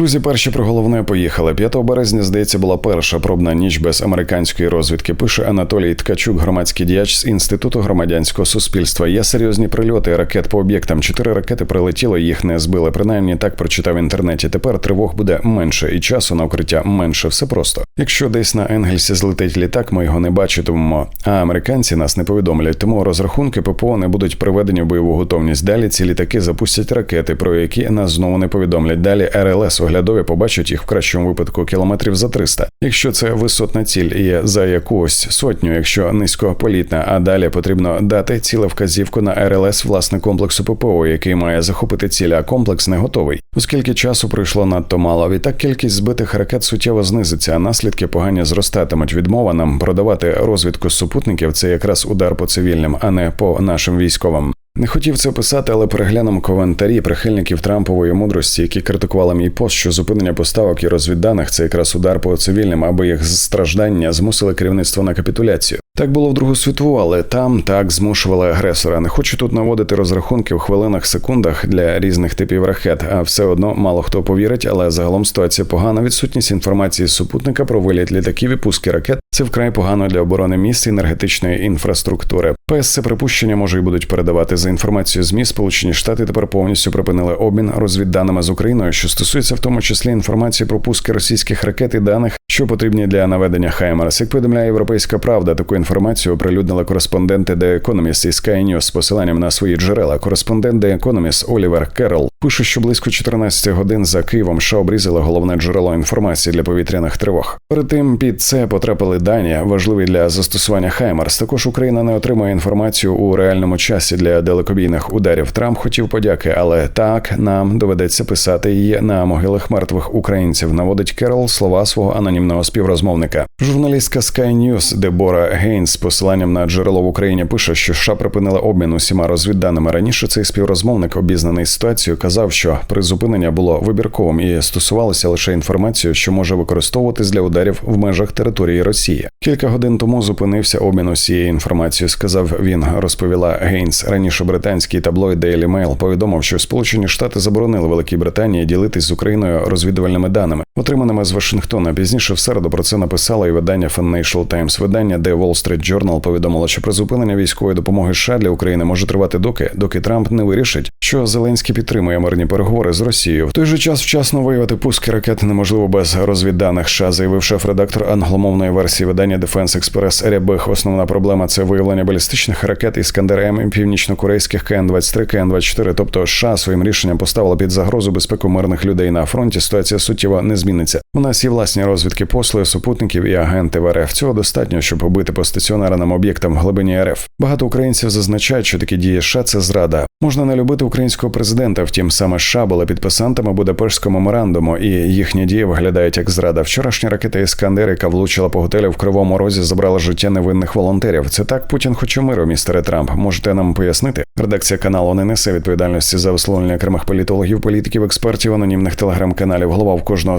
Друзі, перші про головне поїхали. 5 березня, здається, була перша пробна ніч без американської розвідки. Пише Анатолій Ткачук, громадський діяч з інституту громадянського суспільства. Є серйозні прильоти ракет по об'єктам. Чотири ракети прилетіло, їх не збили. Принаймні так прочитав в інтернеті. Тепер тривог буде менше і часу на укриття менше. Все просто. Якщо десь на Енгельсі злетить літак, ми його не бачитимемо. А американці нас не повідомлять. Тому розрахунки ППО не будуть приведені в бойову готовність. Далі ці літаки запустять ракети, про які нас знову не повідомлять. Далі РЛС оглядові побачать їх в кращому випадку кілометрів за 300. Якщо це висотна ціль і за якусь сотню, якщо низькополітна, а далі потрібно дати ціле вказівку на РЛС власне комплексу ППО, який має захопити ціль, а комплекс не готовий. Оскільки часу пройшло надто мало, відтак кількість збитих ракет суттєво знизиться, а наслідки погані зростатимуть. Відмова нам продавати розвідку супутників це якраз удар по цивільним, а не по нашим військовим. Не хотів це писати, але переглянув коментарі прихильників Трампової мудрості, які критикували мій пост, що зупинення поставок і розвідданих це якраз удар по цивільним, аби їх страждання змусили керівництво на капітуляцію. Так було в Другу світову, але там так змушували агресора. Не хочу тут наводити розрахунки в хвилинах, секундах для різних типів ракет, а все одно мало хто повірить, але загалом ситуація погана. Відсутність інформації з супутника про виліт літаків і пуски ракет це вкрай погано для оборони міст і енергетичної інфраструктури. ПС це припущення може й будуть передавати за інформацією ЗМІ. Сполучені Штати тепер повністю припинили обмін розвідданими з Україною, що стосується в тому числі інформації про пуски російських ракет і даних, що потрібні для наведення Хаймерс. Як повідомляє європейська правда, таку інформацію оприлюднили кореспонденти The Economist і Sky News з посиланням на свої джерела. Кореспондент The Economist Олівер Керрол пише, що близько 14 годин за Києвом США обрізали головне джерело інформації для повітряних тривог. Перед тим під це потрапили дані, важливі для застосування Хаймерс. Також Україна не отримує інформацію у реальному часі для далекобійних ударів. Трамп хотів подяки, але так нам доведеться писати її на могилах мертвих українців. Наводить Керол слова свого анонімного співрозмовника. Журналістка Sky News Дебора Гейнс з посиланням на джерело в Україні пише, що США припинили обмін усіма розвідданими. Раніше цей співрозмовник, обізнаний ситуацією, казав, що призупинення було вибірковим і стосувалося лише інформацією, що може використовуватись для ударів в межах території Росії. Кілька годин тому зупинився обмін усією інформацією. Сказав він, розповіла Гейнс. Раніше британський таблоїд Daily Mail повідомив, що Сполучені Штати заборонили Великій Британії ділитись з Україною розвідувальними даними, отриманими з Вашингтона. Пізніше в середу про це написало і видання Financial Times. Видання The Wall Street Journal повідомило, що призупинення військової допомоги США для України може тривати доки, доки Трамп не вирішить, що Зеленський підтримує мирні переговори з Росією. В той же час вчасно виявити пуски ракет неможливо без розвідданих США, заявив шеф-редактор англомовної версії видання Defense Express Рябих. Основна проблема це виявлення балістичних ракет Іскандер М і північно-корейських КН-23, КН-24. Тобто США своїм рішенням поставила під загрозу безпеку мирних людей на фронті. Ситуація суттєво не зміниться. У нас є власні розвідки послуги, супутників і агенти в РФ. Цього достатньо, щоб побити по стаціонарним об'єктам в глибині РФ. Багато українців зазначають, що такі дії США – це зрада. Можна не любити українського президента, втім саме США були підписантами Будапештського меморандуму, і їхні дії виглядають як зрада. Вчорашня ракета Іскандер, яка влучила по готелю в Кривому Розі, забрала життя невинних волонтерів. Це так Путін хоче миру, містере Трамп. Можете нам пояснити? Редакція каналу не несе відповідальності за висловлення окремих політологів, політиків, експертів, анонімних телеграм-каналів. Голова в кожного